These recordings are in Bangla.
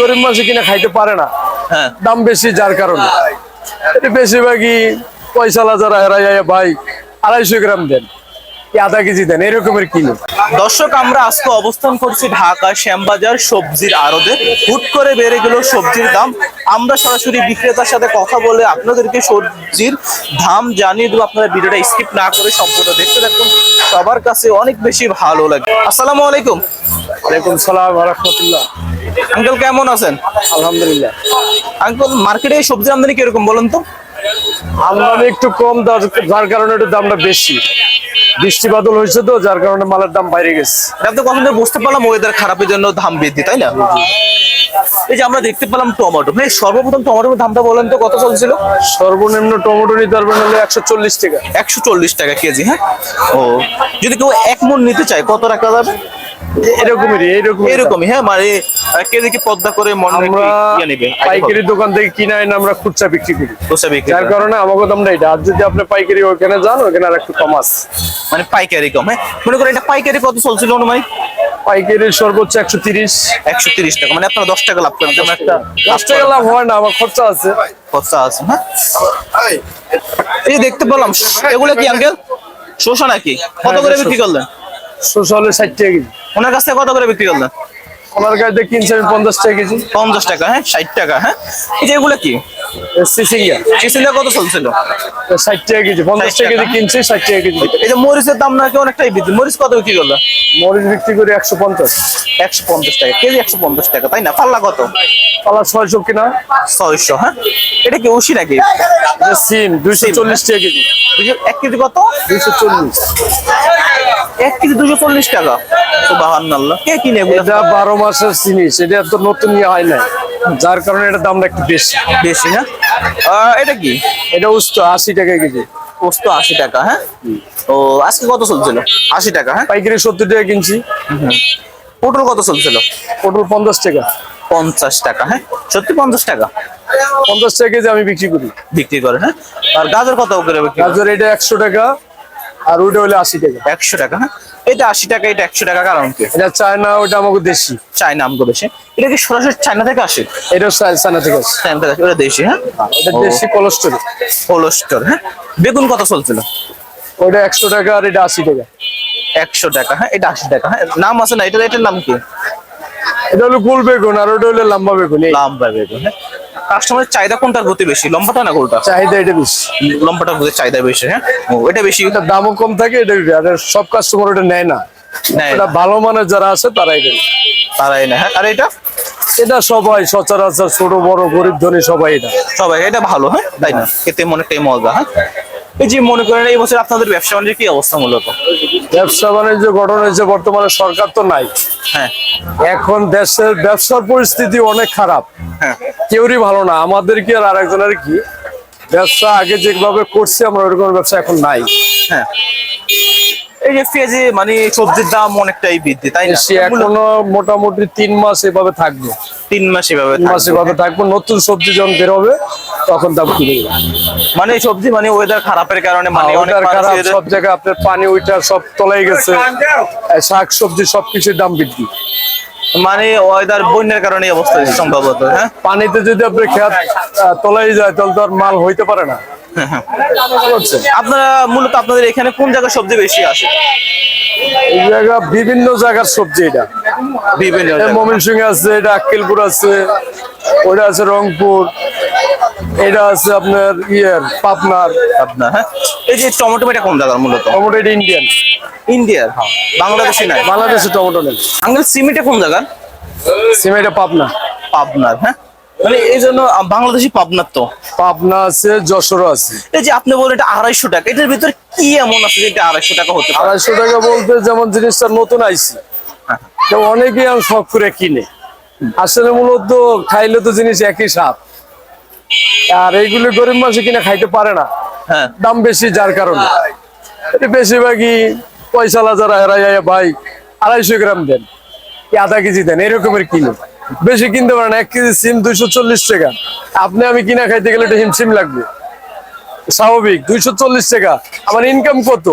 গরিব মানুষ কিনা খাইতে পারে না। হ্যাঁ। দাম বেশি যার কারণে। বেশিরভাগই পয়সালা যারা ভাই আড়াইশো গ্রাম দেন। আধা কেজি দেন এরকমের কিলো। দর্শক আমরা আজকে অবস্থান করছি ঢাকা শ্যামবাজার সবজির আড়তে। হুট করে বেড়ে গেল সবজির দাম। আমরা সরাসরি বিক্রেতার সাথে কথা বলে আপনাদেরকে সবজির দাম জানিয়ে দেবো। আপনারা ভিডিওটা স্কিপ না করে সম্পূর্ণ দেখতে থাকুন। সবার কাছে অনেক বেশি ভালো লাগে। আসসালামু আলাইকুম। ওয়ালাইকুম সালাম রহমতুল্লাহ। আঙ্কেল কেমন আছেন? আলহামদুলিল্লাহ। আঙ্কেল মার্কেটে সবজি আমদানি কীরকম বলেন তো? আমদানি একটু কম যার- কারণে একটু দামটা বেশি। বৃষ্টি বাদল হয়েছে তো যার কারণে মালের দাম বাইরে গেছে। আপনি কখন বুঝতে পারলাম ওয়েদার খারাপের জন্য দাম বৃদ্ধি তাই না? এই যে আমরা দেখতে পেলাম টমেটো। মানে সর্বপ্রথম টমেটোর দামটা বলেন তো কত চলছিল সর্বনিম্ন টমেটো নিতে পারবেন হলে একশো চল্লিশ টাকা। একশো চল্লিশ টাকা কেজি হ্যাঁ? ও যদি কেউ এক মন নিতে চায় কত টাকা যাবে? এরকমই এরকম এরকমই হ্যাঁ মানে কেজি কি পদ্মা করে আমরা পাইকারি দোকান থেকে কিনে এনে আমরা খুচরা বিক্রি করি। বিক্রি যার কারণে আমাকে দামটা এটা। আর যদি আপনি পাইকারি ওখানে যান ওখানে আর একটু কম আছে। মানে পাইকারি কম হ্যাঁ? মনে করেন এটা পাইকারি কত চলছিল পাইকারি সর্বোচ্চ একশো তিরিশ। একশো তিরিশ টাকা মানে আপনারা দশ টাকা লাভ করেন তেমন একটা দশ টাকা লাভ হয় না আমার খরচা আছে। খরচা আছে হ্যাঁ? এই দেখতে পেলাম এগুলো কি আঙ্কেল শোষা নাকি? কত করে বিক্রি করলেন? শসা হলে ষাট টাকা ওনার কাছ থেকে কত করে বিক্রি করলেন? আমার কাছে কিনছে আমি পঞ্চাশ টাকা কেজি। পঞ্চাশ টাকা হ্যাঁ ষাট টাকা হ্যাঁ। এই যে এগুলো কি? সিসিঙ্গা কত চলছিল? ষাট টাকা কেজি পঞ্চাশ টাকা কেজি কিনছে ষাট টাকা কেজি এই যে মরিচের দাম নাকি অনেকটাই বৃদ্ধি। মরিচ কত বিক্রি করল? মরিচ বিক্রি করি একশো পঞ্চাশ। একশো পঞ্চাশ টাকা কেজি একশো পঞ্চাশ টাকা তাই না? পাল্লা কত? পালা ছয়শো কিনা। ছয়শো হ্যাঁ। এটা কি উশি নাকি? সিম দুইশো চল্লিশ টাকা কেজি। এক কেজি কত? দুইশো চল্লিশ। এক কেজি দুশো চল্লিশ টাকা। তো বাহান্ন আল্লাহ কে কিনে এটা বারো মাসের জিনিস এটা তো নতুন ইয়ে হয় না যার কারণে এটা দামটা একটু বেশি। বেশি আহ, এটা কি? এটা উস্ত আশি টাকা কেজি। পোস্ত আশি টাকা হ্যাঁ? ও আজকে কত চলছিল? আশি টাকা হ্যাঁ? পাইকারি সত্তর টাকা কিনছি। পটল কত চলছিল? পটল পঞ্চাশ টাকা। পঞ্চাশ টাকা হ্যাঁ? সত্যি পঞ্চাশ টাকা? পঞ্চাশ টাকা কেজি আমি বিক্রি করি। বিক্রি করে হ্যাঁ? আর গাজর কত করে? গাজর এটা একশো টাকা আর ওইটা হলে আশি টাকা। একশো টাকা হ্যাঁ এটা আশি টাকা এটা একশো টাকা কারণ কি? এটা চায়না ওইটা আমাকে দেশি। চায়না আমগো বেশি এটা কি সরাসরি চায়না থেকে আসে? এটা চায়না থেকে আসে। চায়না থেকে ওটা দেশি হ্যাঁ? এটা দেশি কোলেস্টোর হোল হ্যাঁ? বেগুন কত চলছিল? ওইটা একশো টাকা আর এটা আশি টাকা। একশো টাকা হ্যাঁ? এটা আশি টাকা হ্যাঁ? নাম আছে না এটা এটার নাম কি? এটা হলো গোল বেগুন আর ওটা হলো লম্বা বেগুন লম্বা বেগুন হ্যাঁ? কাস্টমারের চাহিদা কোনটার প্রতি বেশি? লম্বাটা না গোলটা? চাহিদা এটা বেশি। লম্বাটার প্রতি চাহিদা বেশি হ্যাঁ? ও এটা বেশি? এটা দামও কম থাকে এটা সব কাস্টমার এটা নেয় না। এটা ভালো মানের যারা আছে তারাই নেয়। তারাই না হ্যাঁ? আর এটা? এটা সবাই সচরাচর ছোট বড় গরিব ধনী সবাই এটা। সবাই এটা ভালো হ্যাঁ? তাই না? খেতে টাই মজা হ্যাঁ? যে মনে করেন এই বছর আপনাদের ব্যবসা বাণিজ্যের কি অবস্থা মূলত? ব্যবসা বাণিজ্য গঠন হয়েছে বর্তমানে সরকার তো নাই। হ্যাঁ। এখন দেশের ব্যবসার পরিস্থিতি অনেক খারাপ। হ্যাঁ। কেউরই ভালো না। আমাদের কি আর আরেকজনের কি? ব্যবসা আগে যেভাবে করছি আমরা ওরকম ব্যবসা এখন নাই। হ্যাঁ। এই যে পেঁয়াজে মানে সবজির দাম অনেকটাই বৃদ্ধি তাই না? এখনও মোটামুটি তিন মাস এভাবে থাকবে। তিন মাস এভাবে তিন মাস এভাবে থাকবে। নতুন সবজি যখন বেরোবে তখন দাম যাবে মানে এই সবজি মানে ওয়েদার খারাপের কারণে মানে অনেক ওটার খারাপ সব জায়গায় আপনার পানি ওইটা সব তলাই গেছে। শাক সবজি সবকিছুর দাম বৃদ্ধি। মানে ওয়েদার বন্যার কারণে এই অবস্থা সম্ভবত হ্যাঁ? পানিতে যদি আপনার খেত তলাই যায় তাহলে তো আর মাল হইতে পারে না। বুঝছেন? আপনারা মূলত আপনাদের এখানে কোন জায়গায় সবজি বেশি আসে? এই জায়গা বিভিন্ন জায়গার সবজি এটা। বিভিন্ন জায়গায়। মমিন সিং আছে এটা আক্কেলপুর আছে ওটা আছে রংপুর এটা আছে আপনার ইয়ের পাবনার। আপনার হ্যাঁ? এই যে টমেটো এটা কোন জায়গার মূলত? টমেটো এটা ইন্ডিয়ান। ইন্ডিয়ার হ্যাঁ। বাংলাদেশি নাই বাংলাদেশে টমেটো নেই। আঙ্গেল সিমেন্টে কোন জায়গার? সিম এটা পাবনা। পাবনার হ্যাঁ? মানে এই জন্য বাংলাদেশি পাবনার তো। পাবনা আছে যশোরও আছে। এই যে আপনি বলেন এটা আড়াইশো টাকা এটার ভিতরে কি এমন আছে যে এটা আড়াইশো টাকা হতে আড়াইশো টাকা বলতে যেমন জিনিসটা নতুন আইছে হ্যাঁ। তো অনেকেই আমি শখ করে কিনে। আসলে মূলত খাইলে তো জিনিস একই স্বাদ। আর এইগুলো গরিব মানুষ কিনে খাইতে পারে না। হ্যাঁ। দাম বেশি যার কারণে। বেশিরভাগই পয়সালা যারা হেরাই ভাই আড়াইশো গ্রাম দেন। আধা কেজি দেন এরকমের কিলো। বেশি কিনতে পারেন এক কেজি সিম দুইশো চল্লিশ টাকা। আপনি আমি কিনা খাইতে গেলে এটা হিমশিম লাগবে। স্বাভাবিক দুইশো চল্লিশ টাকা। আমার ইনকাম কত?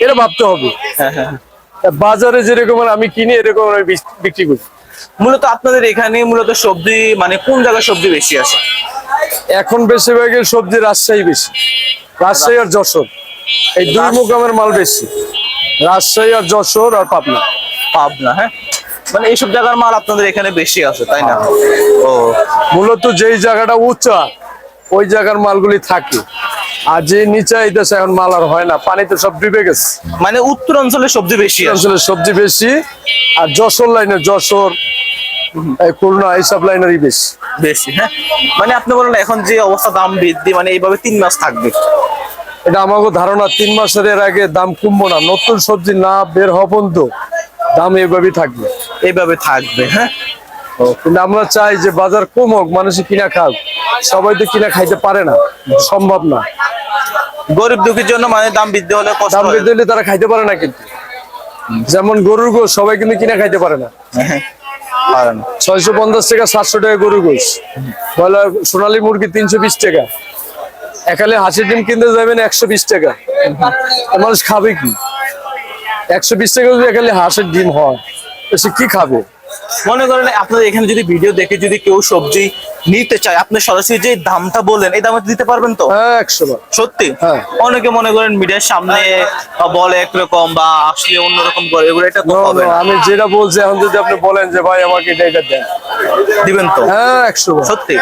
এটা ভাবতে হবে। হ্যাঁ হ্যাঁ। বাজারে যেরকম আমি কিনি এরকম আমি বিক্রি করি। মূলত আপনাদের এখানে মূলত সবজি মানে কোন জায়গায় সবজি বেশি আছে? এখন বেশিরভাগের সবজি রাজশাহী বেশি। রাজশাহী আর যশোর। এই দুই মোকামের মাল বেশি। রাজশাহী আর যশোর আর পাবনা। পাবনা হ্যাঁ? মানে এইসব জায়গার মাল আপনাদের এখানে বেশি আছে তাই না? ও। মূলত যেই জায়গাটা উঁচা ওই জায়গার মালগুলি থাকে। আর যে নিচে আইতেছে এখন মাল আর হয় না পানিতে সব ডুবে গেছে। মানে উত্তর অঞ্চলে সবজি বেশি অঞ্চলের সবজি বেশি আর যশোর লাইনে যশোর এইসব লাইনেরই বেশি। বেশি হ্যাঁ? মানে আপনি বলেন এখন যে অবস্থা দাম বৃদ্ধি মানে এইভাবে তিন মাস থাকবে। এটা আমাকে ধারণা তিন মাসের এর আগে দাম কমবো না নতুন সবজি না বের হওয়া পর্যন্ত দাম এইভাবেই থাকবে। এইভাবে থাকবে হ্যাঁ? কিন্তু আমরা চাই যে বাজার কম হোক মানুষে কিনা খাক। সবাই তো কিনা খাইতে পারে না সম্ভব না। গরিব দুঃখীর জন্য মানে দাম বৃদ্ধি হলে দাম। বেঁধে দিলে তারা খাইতে পারে না কিন্তু। যেমন গরুর গোস সবাই কিন্তু কিনে খাইতে পারে না। ছয়শো পঞ্চাশ টাকা সাতশো টাকা গরুর গোস বয়লার সোনালী মুরগি তিনশো বিশ টাকা। একালে হাসির ডিম কিনতে যাবেন একশো বিশ টাকা। মানুষ খাবে কি? একশো বিশ টাকা যদি একালে হাঁসের ডিম হয় সে কি খাবে? মনে করেন আপনাদের এখানে যদি ভিডিও দেখে যদি কেউ সবজি নিতে চায় আপনি সরাসরি যে দামটা বলেন এই দামে দিতে পারবেন তো? হ্যাঁ সত্যি? হ্যাঁ। অনেকে মনে করেন মিডিয়ার সামনে বলে একরকম বা আসলে অন্যরকম করে এগুলো এটা তো হবে। আমি যেটা বলছি এখন যদি আপনি বলেন যে ভাই আমাকে এটা এটা দেন। দিবেন তো? হ্যাঁ একশো সত্যি?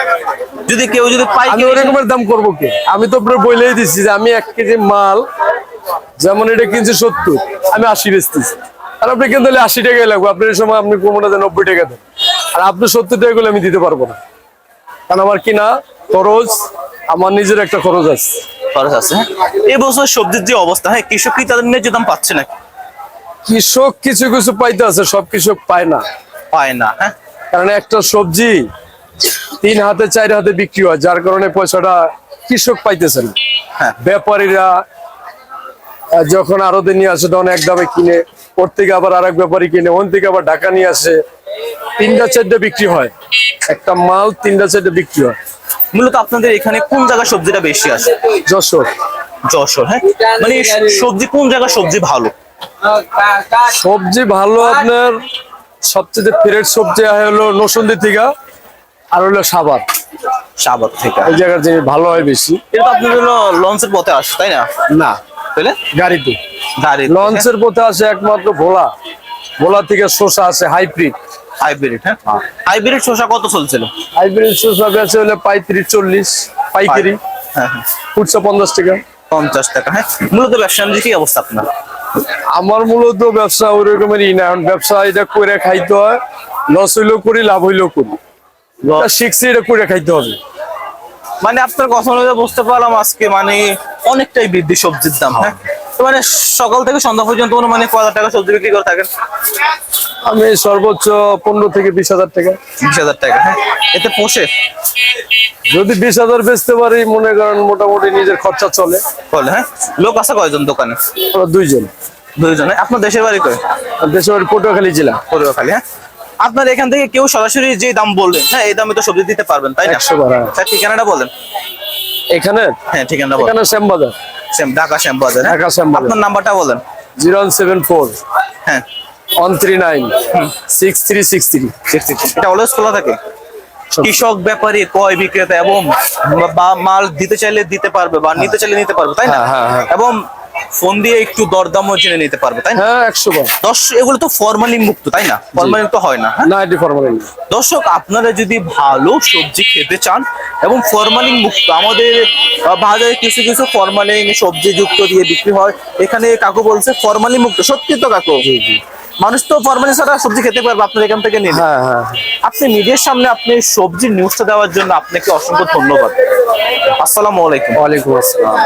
যদি কেউ যদি আমি পাইকারি ওই দাম করব কি? আমি তো আপনার বলেই দিচ্ছি যে আমি এক কেজি মাল যেমন এটা কিনছি সত্তর আমি আশি বেচতেছি। আর আপনি কিনতে হলে আশি টাকাই লাগবে। আপনার এই সময় আপনি কোমরটা দেন নব্বই টাকা দেন। আর আপনি সত্তর টাকা করলে আমি দিতে পারব না। কারণ আমার কিনা খরচ আমার নিজের একটা খরচ আছে। খরচ আছে। হ্যাঁ এই বছর সবজির যে অবস্থা হ্যাঁ কৃষক কি তাদের ন্যায্য দাম পাচ্ছে না কৃষক কিছু কিছু পাইতে আছে সব কৃষক পায় না। পায় না হ্যাঁ। কারণ একটা সবজি তিন হাতে চার হাতে বিক্রি হয় যার কারণে পয়সাটা কৃষক পাইতেছে না। হ্যাঁ। ব্যাপারীরা যখন আরতে নিয়ে আসে তখন এক দামে কিনে ওর থেকে আবার আর এক ব্যাপারী কিনে ওন থেকে আবার ঢাকা নিয়ে আসে। তিনটা চারটে বিক্রি হয়। একটা মাল তিনটা চারটা বিক্রি হয়। মূলত আপনাদের এখানে কোন জায়গায় সবজিটা বেশি আসে যশোর। যশোর হ্যাঁ? মানে সবজি কোন জায়গায় সবজি ভালো? সবজি ভালো আপনার সবচেয়ে ফ্রেশ সবজি হলো নসুন্দি থেকে আর হলো সাবাদ সাবাদ থেকে। এই জায়গার জিনিস ভালো হয় বেশি। এটা তো আপনাদের লঞ্চের পথে আসে তাই না? না। তাহলে? গাড়িতে। গাড়ি লঞ্চের পথে আছে একমাত্র ভোলা। ভোলা থেকে শসা আছে হাইব্রিড। হাইব্রিড হ্যাঁ? হাইব্রিড শসা কত চলছিল? হাইব্রিড শসা বেচে হলে পঁয়ত্রিশ চল্লিশ পাইকারি। হ্যাঁ হ্যাঁ। খুচরা পঞ্চাশ টাকা। পঞ্চাশ টাকা হ্যাঁ? মূলত ব্যবসা কি অবস্থা আপনার? আমার মূলত ব্যবসা ওই রকমেরই না ব্যবসা এটা করে খাইতে হয়। লস হইলেও করি লাভ হইলেও করি। শিখছি এটা করে খাইতে হবে। মানে আপনার কথা বুঝতে পারলাম আজকে মানে অনেকটাই বৃদ্ধি সবজির দাম হ্যাঁ? তো মানে সকাল থেকে সন্ধ্যা পর্যন্ত মানে কয় টাকা সবজি বিক্রি করে থাকেন। আমি সর্বোচ্চ পনেরো থেকে বিশ হাজার টাকা। বিশ হাজার টাকা হ্যাঁ? এতে পোষে? যদি বিশ হাজার বেচতে পারি মনে করেন মোটামুটি নিজের খরচা চলে। বলে হ্যাঁ? লোক আছে কয়জন দোকানে? দুইজন। দুইজনে? আপনার দেশের বাড়ি করে দেশের বাড়ি পটুয়াখালী জেলা। পটুয়াখালী হ্যাঁ? আপনার এখান থেকে কেউ সরাসরি যে দাম বললেন হ্যাঁ এই দামে তো সবজি দিতে পারবেন তাই না? হ্যাঁ। ঠিকানাটা বলেন। এখানে? হ্যাঁ ঠিকানা বলেন। এখানে শ্যামবাজার। সেম ঢাকা শ্যাম বাজার ঢাকা শ্যামবাজার। আপনার নাম্বারটা বলেন। Zero seven four. হ্যাঁ। One three nine. Six three six three. Six three এটা অলওয়েজ খোলা থাকে? কৃষক ব্যাপারী ক্রয় বিক্রেতা এবং মাল দিতে চাইলে দিতে পারবে বা নিতে চাইলে নিতে পারবে তাই না? হ্যাঁ, হ্যাঁ, হ্যাঁ। এবং ফোন দিয়ে একটু দরদামও জেনে নিতে পারবে তাই না? হ্যাঁ একশো বার। দশ এগুলো তো ফরমালিন মুক্ত তাই না? ফরমালিন তো হয় না হ্যাঁ? না এটি ফরমালিন দর্শক আপনারা যদি ভালো সবজি খেতে চান এবং ফরমালিন মুক্ত আমাদের আহ, বাজারে কিছু কিছু ফরমালিন সবজি যুক্ত দিয়ে বিক্রি হয় এখানে কাকু বলছে ফরমালিন মুক্ত। সত্যি তো কাকু? মানুষ তো ফরমালিন ছাড়া সবজি খেতে পারবে আপনার এখান থেকে নিলে। হ্যাঁ হ্যাঁ। আপনি মিডিয়ার সামনে আপনি সবজির নিউজটা দেওয়ার জন্য আপনাকে অসংখ্য ধন্যবাদ। আসসালামু আলাইকুম। ওয়ালাইকুম আসসালাম।